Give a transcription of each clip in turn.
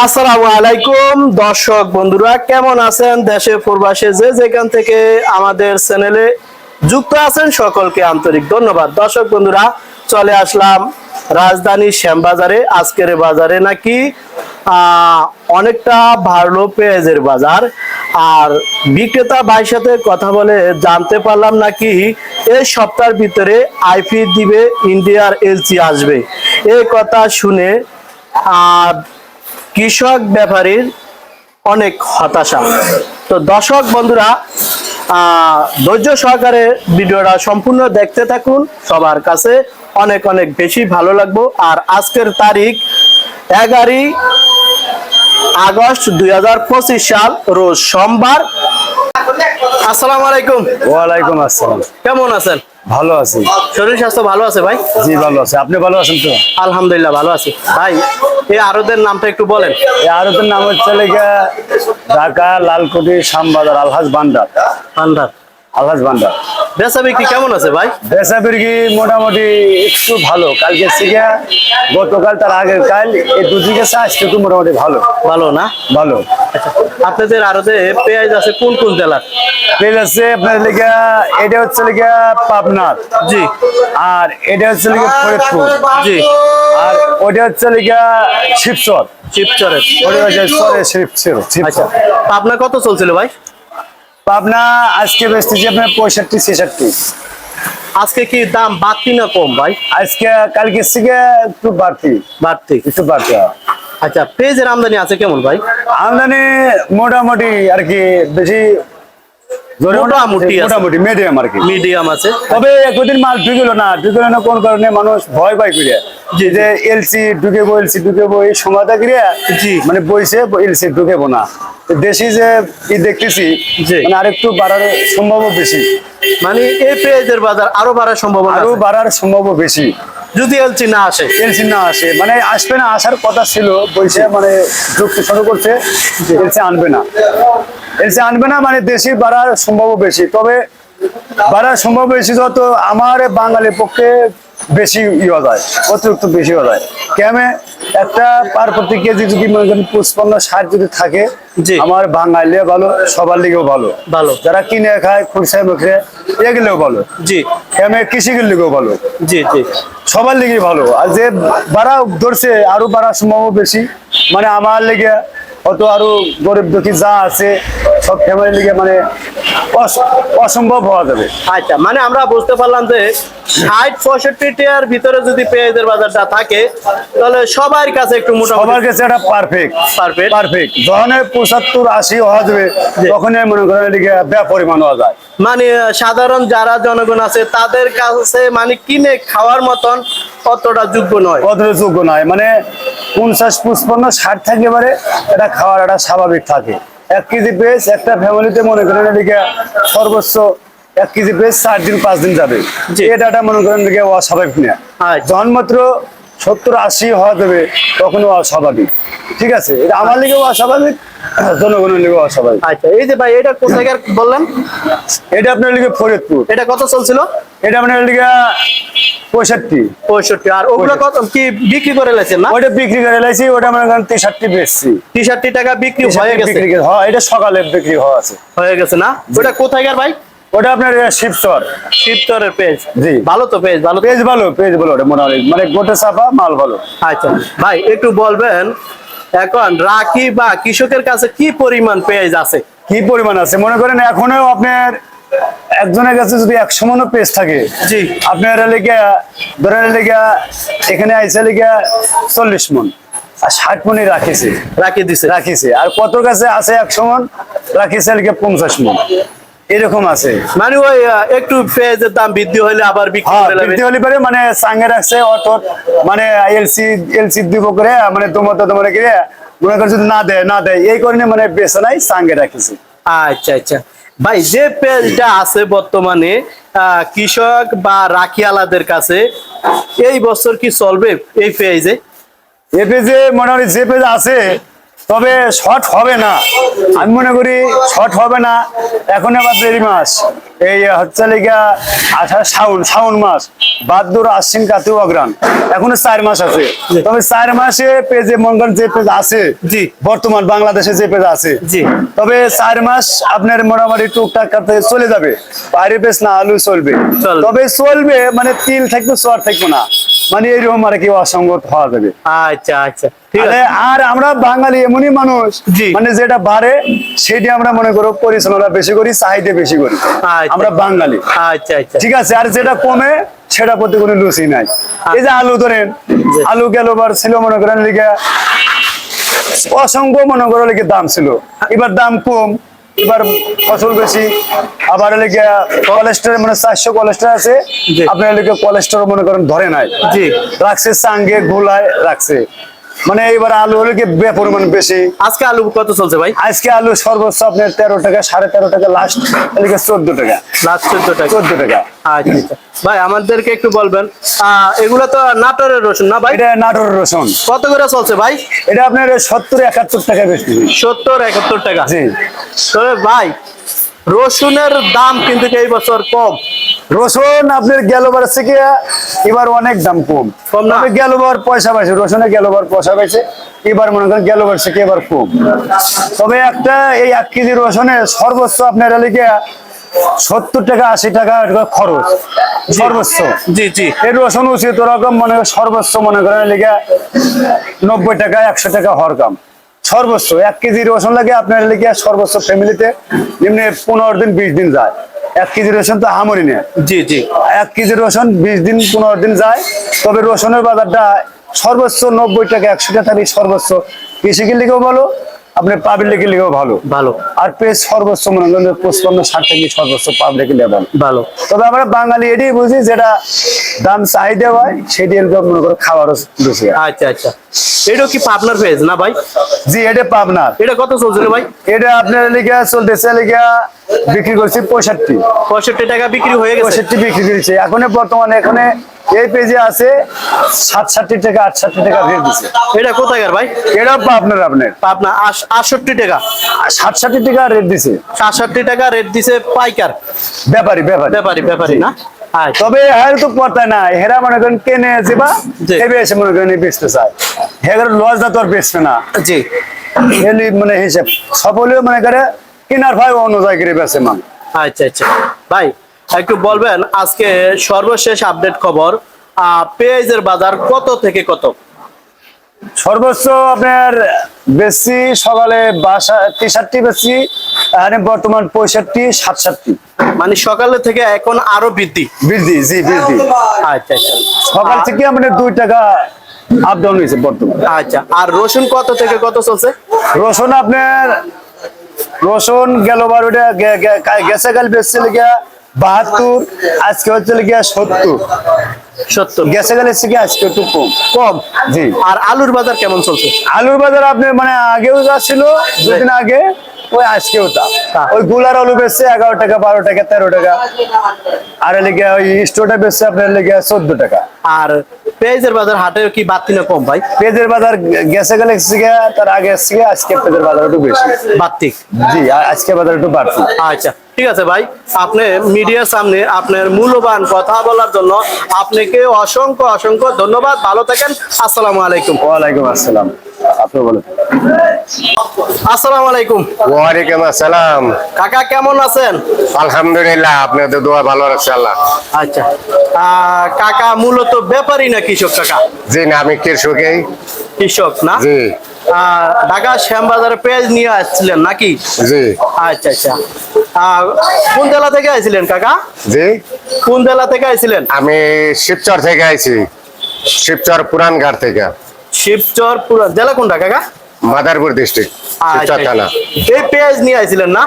আসসালামু আলাইকুম, দর্শক বন্ধুরা, কেমন আছেন দেশে প্রবাসে? যে যেখান থেকে আমাদের চ্যানেলে যুক্ত আছেন সকলকে আন্তরিক ধন্যবাদ। দর্শক বন্ধুরা, চলে আসলাম রাজধানী শ্যামবাজারে। আজকের বাজারে নাকি অনেকটা ভালো পেঁয়াজের বাজার। আর বিক্রেতা ভাইয়ের সাথে কথা বলে জানতে পারলাম নাকি এই সপ্তাহের ভিতরে আইপি দিবে ইন্ডিয়ার এলসি আসবে। এই কথা শুনে আর কৃষক ব্যাপারীর অনেক হতাশা। তো দর্শক বন্ধুরা আহ, ধৈর্য সহকারে ভিডিওটা সম্পূর্ণ দেখতে থাকুন। সবার কাছে অনেক অনেক বেশি ভালো লাগবো। আর আজকের তারিখ এগারোই আগস্ট দুই হাজার পঁচিশ সাল রোজ সোমবার। আসসালামু আলাইকুম। ওয়ালাইকুম আসসালাম। কেমন আছেন? ভালো আছি। শরীর স্বাস্থ্য ভালো আছে ভাই? জি ভালো আছে। আপনি ভালো আছেন তো? আলহামদুলিল্লাহ ভালো আছি। ভাই এই আরতের নামটা একটু বলেন। এই আরতের নাম হচ্ছে লেখা ঢাকা লালকুটি শ্যামবাজার আলহাজ বান্দার ভান্ডার। আলহাজ ভান্ডার। বেচা বিক্রি কেমন আছে ভাই? বেচা বিক্রি মোটামুটি একটু ভালো। কালকে থেকে গতকাল তার আগের কাল এই দুদিকে গেছে আজকে তো মোটামুটি ভালো। ভালো না? ভালো। আচ্ছা আপনাদের আরতে পেঁয়াজ আছে কোন কোন জেলার আছে আপনার লেগে এটা হচ্ছে লেগে পাবনার। জি। আর এটা হচ্ছে লেগে ফরিদপুর। জি। আর ওটা হচ্ছে লেগে শিবচর। শিবচরের। ওটা হচ্ছে সরে শিবচর। আচ্ছা আপনার কত চলছিল ভাই? পাবনা আজকে বেচতেছি আপনার পঁয়ষট্টি ছেষট্টি। আজকে কি দাম বাড়তি না কম ভাই? আজকে কালকে থেকে একটু বাড়তি। বাড়তি। একটু বাড়তি আচ্ছা পেঁয়াজের আমদানি আছে কেমন ভাই? আমদানি মোটামুটি আর কি বেশি মোটামুটি আছে। মোটামুটি মিডিয়াম আর কি। মিডিয়াম আছে। তবে একদিন মাল ঢুকিল না ঢুকিল না কোন কারণে মানুষ ভয় পাই করে জি, যে এলসি ঢুকেবো এলসি ঢুকেবো এই সময়টা জি। মানে বইছে এলসি ঢুকেবো না। দেশি যে ই দেখতেছি। মানে আরেকটু বাড়ার সম্ভব বেশি। মানে এই পেঁয়াজের বাজার আরও বাড়ার সম্ভাবনা আরও বাড়ার সম্ভব বেশি। যদি এলসি না আসে? এলসি না আসে। মানে আসবে না, আসার কথা ছিল, বলছে মানে যুক্তি শুরু করছে এলসি আনবে না। এলসি আনবে না মানে দেশি বাড়ার সম্ভব বেশি। তবে বাড়ার সম্ভব বেশি যত আমার বাঙালির পক্ষে বেশি ইয়ে যায় অতিরিক্ত বেশি হয়ে যায় কেমন একটা পার প্রতি কেজি যদি মনে করেন পুষ্পান্ন ষাট যদি থাকে। আমার বাঙালি ভালো সবার লিগেও ভালো। ভালো। যারা কিনে খায় খুরসায় মুখে এগুলোও ভালো। জি। কেমন কৃষিকের লিগেও ভালো। জি জি। সবার লিগে ভালো। আর যে বাড়া ধরছে আরও বাড়ার সম্ভাবনা বেশি। মানে আমার লেগে অত আরও গরিব দুঃখী যা আছে সব ফ্যামিলি লিগে মানে অস- অসম্ভব হওয়া যাবে। আচ্ছা মানে আমরা বুঝতে পারলাম যে ষাট পঁয়ষট্টি টিয়ার ভিতরে যদি পেঁয়াজের বাজারটা থাকে তাহলে সবার কাছে একটু মোটামুটি সবার কাছে এটা পারফেক্ট পারফেক্ট পারফেক্ট যখন পঁচাত্তর আশি হওয়া যাবে। তখনই মনে করেন এদিকে ব্যাপরিমাণ হওয়া যায়। মানে সাধারণ যারা জনগণ আছে তাদের কাছে মানে কিনে খাওয়ার মতন অতটা যোগ্য নয়। কতটা যোগ্য নয়। মানে পঞ্চাশ পুষ্পন্ন ষাট থাকে পারে এটা খাওয়ার একটা স্বাভাবিক থাকে। এক কেজি বেশ একটা ফ্যামিলিতে মনে করেন এদিকে সর্বোচ্চ এক কেজি বেশ চার দিন পাঁচ দিন যাবে। এটা একটা মনে করেন এদিকে অস্বাভাবিক না। আচ্ছা। যখন মাত্র সত্তর আশি হওয়া যাবে তখন অস্বাভাবিক। ঠিক আছে? এটা আমার লিগেও অস্বাভাবিক জনগণের আচ্ছা এই যে ভাই এটা কোথায় বললেন? এটা আপনার লিগে ফরিদপুর। এটা কত চলছিল? এটা আপনার লিগে পঁয়ষট্টি। পঁয়ষট্টি। আর ওগুলো কত কি বিক্রি করে লেছেন না? ওটা বিক্রি করে লাইছি ওটা মনে করেন তেষট্টি বেচছি। টি টাকা বিক্রি হয়ে গেছে। হ্যাঁ, এটা সকালে বিক্রি হওয়া আছে। হয়ে গেছে না? ওটা ভাই? ওটা আপনার শিবচর। শিবচরের পেজ। জি। ভালো তো পেজ ভালো পেজ ভালো পেজ ভালো ওটা মোটামুটি। মানে গোটা চাপা মাল ভালো। আচ্ছা। ভাই একটু বলবেন এখন রাখি বা কৃষকের কাছে কি পরিমাণ পেঁয়াজ আছে? কি পরিমাণ আছে? মনে করেন এখনও আপনার একজনের কাছে যদি একশো মনো পেজ থাকে জি। আপনার লেগে ধরেন লেগে এখানে আইসা লেগে চল্লিশ মন আর ষাট রাখিছে। রাখি দিছে। রাখিছে। আর কত কাছে আছে একশো মন? রাখিছে লেগে পঞ্চাশ মন। এরকম আছে। মানে ওই একটু পেঁয়াজের দাম বৃদ্ধি হলে আবার বিক্রি হ্যাঁ বৃদ্ধি হলে পারে মানে সাঙ্গে রাখছে অত মানে এলসি এলসি দিব করে মানে তোমার তো তোমার করে মনে করে যদি না দেয় না দেয় এই কারণে মানে বেছে নাই সাঙ্গে রাখিছে। আচ্ছা আচ্ছা। ভাই যে পেঁয়াজটা আছে বর্তমানে আহ, কৃষক বা রাখিয়ালাদের কাছে এই বছর কি চলবে এই পেঁয়াজে? এ পেজে মোটামুটি যে পেজ আছে তবে শর্ট হবে না। আমি মনে করি শর্ট হবে না। এখন আবার দেরি মাস। এই হচ্ছে লিগা আষাঢ় শ্রাবণ শ্রাবণ মাস। বাদ্যর আশ্বিন কার্তিক অগ্রাণ এখনও চার মাস আছে। তবে চার মাসে পেজে মঙ্গল যে পেজ আছে। জি। বর্তমান বাংলাদেশে যে পেজ আছে। জি। তবে চার মাস আপনার মোটামুটি টুকটাক করতে চলে যাবে। বাইরে পেজ না আলু চলবে। তবে চলবে মানে তিল থাকবে চর থাকবে না। মানে এরকম আর কি অসঙ্গত হওয়া যাবে। আচ্ছা আচ্ছা। আরে আমরা বাঙালি এমনই মানুষ মানে যেটা বাড়ে সেটি আমরা মনে করো পরিচালনা বেশি করি চাহিদা বেশি করি। আচ্ছা। আমরা বাঙালি। আচ্ছা আচ্ছা। ঠিক আছে আর যেটা কমে সেটা প্রতি কোনো লুচি নাই। এই যে আলু ধরেন আলু গেল বার ছিল মনে করেন লিগে অসংখ্য মনে করো লিগে দাম ছিল। এবার দাম কম এবার ফসল বেশি। আবার লিগে কোলেস্ট্রল মানে চারশো কোলেস্ট্রল আছে। আপনার লিগে কোলেস্ট্রল মনে করেন ধরে নাই। রাখছে সাঙ্গে গোলায় রাখছে। মানে এবার আলু হলে কি পরিমাণ বেশি? আজকে আলু কত চলছে ভাই? আজকে আলু সর্বোচ্চ আপনার তেরো টাকা সাড়ে তেরো টাকা লাস্ট এদিকে চোদ্দ টাকা। লাস্ট চোদ্দ টাকা। চোদ্দ টাকা। আচ্ছা আচ্ছা। ভাই আমাদেরকে একটু বলবেন আহ, এগুলো তো নাটোরের রসুন না ভাই? এটা নাটোর রসুন। কত করে চলছে ভাই? এটা আপনার সত্তর একাত্তর টাকা বেশি। সত্তর একাত্তর টাকা। জি। তবে ভাই রসুনের দাম কিন্তু এই বছর কম। রসুন আপনার গেলবার থেকে এবার অনেক দাম কম। কম না? গেলবার পয়সা পাইছে রসুনে গেলবার পয়সা পাইছে এবার মনে করেন গেলবার থেকে এবার কম। তবে একটা এই এক কেজি রসুনে সর্বোচ্চ আপনার লিখে সত্তর টাকা আশি টাকা খরচ সর্বোচ্চ। জি জি। এই রসুন উচিত ওরকম মনে করেন সর্বোচ্চ মনে করেন লিখে নব্বই টাকা একশো টাকা হর কাম। সর্বোচ্চ এক কেজি রসুন লাগে আপনার লিখে সর্বোচ্চ ফ্যামিলিতে এমনি পনেরো দিন বিশ দিন যায়। এক কেজি রসুন তো হামরি নেয় জি জি। এক কেজি রসুন বিশ দিন পনেরো দিন যায়। তবে রসুনের বাজারটা সর্বোচ্চ নব্বই টাকা একশো টাকা সর্বোচ্চ কৃষিকে লিখেও ভালো আপনি পাবলিকের লিখেও ভালো। ভালো। আর পেজ সর্বোচ্চ মনে করেন পঁচপান্ন ষাট টাকা সর্বোচ্চ পাবলিকের লেভেল ভালো। তবে আমরা বাঙালি এটাই বুঝি যেটা দাম চাহিদা হয় সেটি এরকম মনে করো খাবারও বেশি। আচ্ছা আচ্ছা। এটা কি পাবনার পেজ না ভাই? জি এটা পাবনার। এটা কত চলছিল ভাই? এটা আপনার লিগা চলতেছে লিগা বিক্রি করছি পঁয়ষট্টি। পঁয়ষট্টি টাকা বিক্রি হয়ে গেছে। পঁয়ষট্টি বিক্রি করেছে। এখন বর্তমানে এখানে এই পেজে আছে সাতষট্টি টাকা আটষট্টি টাকা রেট দিচ্ছে এটা কোথাকার ভাই? এটাও পাবনার আপনার। পাবনা আটষট্টি টাকা। সাতষট্টি টাকা রেট দিছে। সাতষট্টি টাকা রেট দিছে পাইকার। ব্যাপারী ব্যাপারী। ব্যাপারী ব্যাপারি না? তবে হ্যাঁ তো পড়তে না হেরা মনে করেন কেনে যাবা বা হেবে এসে মনে করেন বেচতে চায়। হেগের লস দা তো আর বেচবে না। জি। হেলি মানে হিসেব সকলেও মনে করে কেনার ভাই অন্য জায়গায় বেচে মান আচ্ছা আচ্ছা। ভাই একটু বলবেন আজকে সর্বশেষ আপডেট খবর আহ, পেঁয়াজের বাজার কত থেকে কত? সর্বোচ্চ আপনার বেশি সকালে বাসা তেষট্টি বেশি এখানে বর্তমান পঁয়ষট্টি সাতষট্টি। মানে সকালে থেকে এখন আরও বৃদ্ধি? বৃদ্ধি জি বৃদ্ধি। আচ্ছা আচ্ছা। সকাল থেকে আমাদের দুই টাকা আপ ডাউন হয়েছে বর্তমান। আচ্ছা আর রসুন কত থেকে কত চলছে? রসুন আপনার রসুন গেল বার ওটা গেছে কাল বেচছে লিগা বাহাত্তর আজকে হচ্ছে লিগা সত্তর। সত্তর। গেছে গেলে থেকে আজকে একটু কম। কম? জি। আর আলুর বাজার কেমন চলছে? আলুর বাজার আপনি মানে আগেও যা ছিল দুদিন আগে ওই আজকেও তা। তা। ওই গুলার আলু বেচছে এগারো টাকা বারো টাকা তেরো টাকা। আর লেগে ওই বেচছে আপনার লেগে চোদ্দ টাকা। আর পেঁয়াজের বাজার হাটে কি বাড়তি না কম ভাই? পেঁয়াজের বাজার গেছে গেলে তার আগে আজকে পেঁয়াজের বাজার একটু বেশি। বাড়তি। জি আজকে বাজার একটু বাড়তি। আচ্ছা। ঠিক আছে ভাই আপনি মিডিয়ার সামনে আপনার মূল্যবান কথা বলার জন্য আপনাকে অসংখ্য অসংখ্য ধন্যবাদ। ভালো থাকেন। আসসালামু আলাইকুম। ওয়ালাইকুম আসসালাম। আপনি বলেন। আসসালামু আলাইকুম। ওয়ালাইকুম আসসালাম। কাকা কেমন আছেন? আলহামদুলিল্লাহ আপনাদের দোয়া ভালো রাখছে আল্লাহ। আচ্ছা। কাকা মূলত ব্যাপারী না কৃষক কাকা? জি না আমি কৃষকই। কৃষক না? জি। আহ, ঢাকা শ্যামবাজারে পেঁয়াজ নিয়ে আসছিলেন নাকি? জি। আচ্ছা আচ্ছা। কোন জেলা থেকে আইছিলেন কাকা? জি। কোন জেলা থেকে আইছিলেন? আমি শিবচর থেকে আইছি। শিবচর পুরান ঘাট থেকে। শিবচর পুরান জেলা কোনটা কাকা? মাদারপুর ডিস্ট্রিক্ট আচ্ছা। থানা এই পেঁয়াজ নিয়ে আইছিলেন না?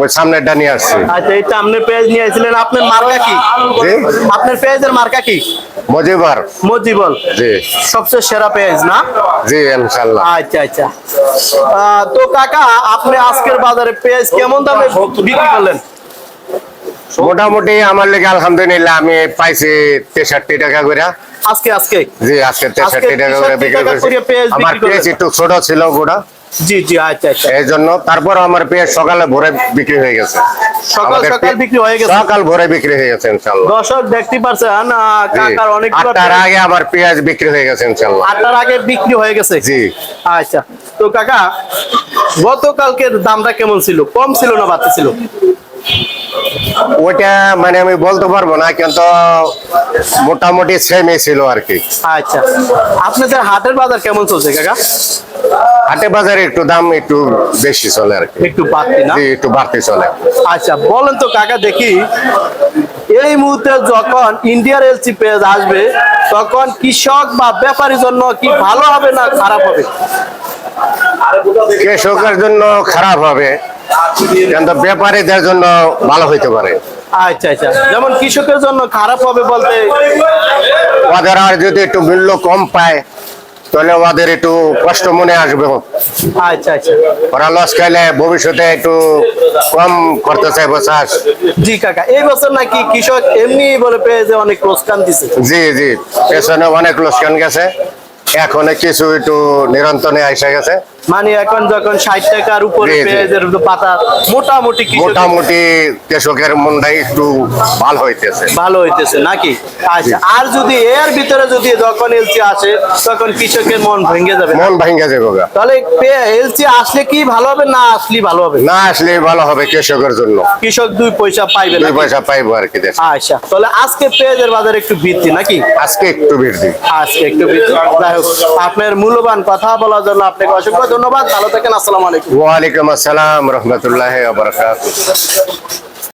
ওই সামনেরটা নিয়ে আসছি। আচ্ছা এই সামনে পেঁয়াজ নিয়ে আইছিলেন। আপনার মার্কা কি? আপনার পেঁয়াজের মার্কা কি? মজিবার। মজিবল জি। সবচেয়ে সেরা পেঁয়াজ না? জি আচ্ছা আচ্ছা। তো কাকা আপনি আজকের বাজারে পেঁয়াজ কেমন দামে বিক্রি করলেন? মোটামুটি আমার লেগে আলহামদুলিল্লাহ আমি পাইছি তেষট্টি টাকা করে আজকে আজকে। জি আজকে তেষট্টি টাকা করে বিক্রি করেছি। আমার পেঁয়াজ একটু ছোট ছিল গোটা জি জি আচ্ছা আচ্ছা। এই জন্য তারপর আমার পেঁয়াজ সকালে ভোরে বিক্রি হয়ে গেছে। সকাল সকাল বিক্রি হয়ে গেছে। সকাল ভোরে বিক্রি হয়ে গেছে ইনশাল্লাহ। দর্শক দেখতে পারছেন কাকার অনেকগুলো আটটার আগে আমার পেঁয়াজ বিক্রি হয়ে গেছে ইনশাল্লাহ। আটটার আগে বিক্রি হয়ে গেছে? জি। আচ্ছা। তো কাকা গতকালকের দামটা কেমন ছিল? কম ছিল না বাড়তে ছিল? ওইটা মানে আমি বলতে পারব না কিন্তু মোটামুটি সেমই ছিল আর কি আচ্ছা। আপনাদের হাটের বাজার কেমন চলছে কাকা? হাটে বাজারে একটু দাম একটু বেশি চলে আর কি একটু বাড়তি না? একটু বাড়তি চলে। আচ্ছা বলেন তো কাকা দেখি। এই মুহূর্তে যখন ইন্ডিয়ার এলসি পেজ আসবে তখন কৃষক বা ব্যাপারীর জন্য কি ভালো হবে না খারাপ হবে? কৃষকের জন্য খারাপ হবে। কিন্তু ব্যাপারীদের জন্য ভালো হইতে পারে। আচ্ছা আচ্ছা। যেমন কৃষকের জন্য খারাপ হবে বলতে ওদের আর যদি একটু মূল্য কম পায় তাহলে ওদের একটু কষ্ট মনে আসবে। আচ্ছা আচ্ছা। ওরা লস খাইলে ভবিষ্যতে একটু কম করতে চাইব চাষ জি কাকা। এই বছর নাকি কৃষক এমনি বলে পেঁয়াজে অনেক লোকসান দিছে। জি জি। পেছনে অনেক লোকসান গেছে। এখন কিছু একটু নিরন্তনে এসে গেছে। মানে এখন যখন ষাট টাকার উপরে। পেঁয়াজের পাতা মোটামুটি মোটামুটি কৃষকের মনটাই একটু ভালো হইতেছে। ভালো হইতেছে নাকি? আচ্ছা আর যদি এর ভিতরে যদি যখন এলসি আসে তখন কৃষকের মন ভেঙে যাবে। মন ভাঙ্গে যাবে তাহলে এলসি আসলে কি ভালো হবে না আসলে ভালো হবে? না আসলে ভালো হবে কৃষকের জন্য। কৃষক দুই পয়সা পাইবে দুই পয়সা পাইবো আর কি আচ্ছা তাহলে আজকে পেঁয়াজের বাজার একটু বৃদ্ধি নাকি? আজকে একটু বৃদ্ধি। আজকে একটু বৃদ্ধি। যাই হোক আপনার মূল্যবান কথা বলার জন্য আপনাকে অসংখ্য ধন্যবাদ ভালো থাকেন আসসালামু আলাইকুম। ওয়ালাইকুম আসসালাম রহমতুল্লাহ বারকাত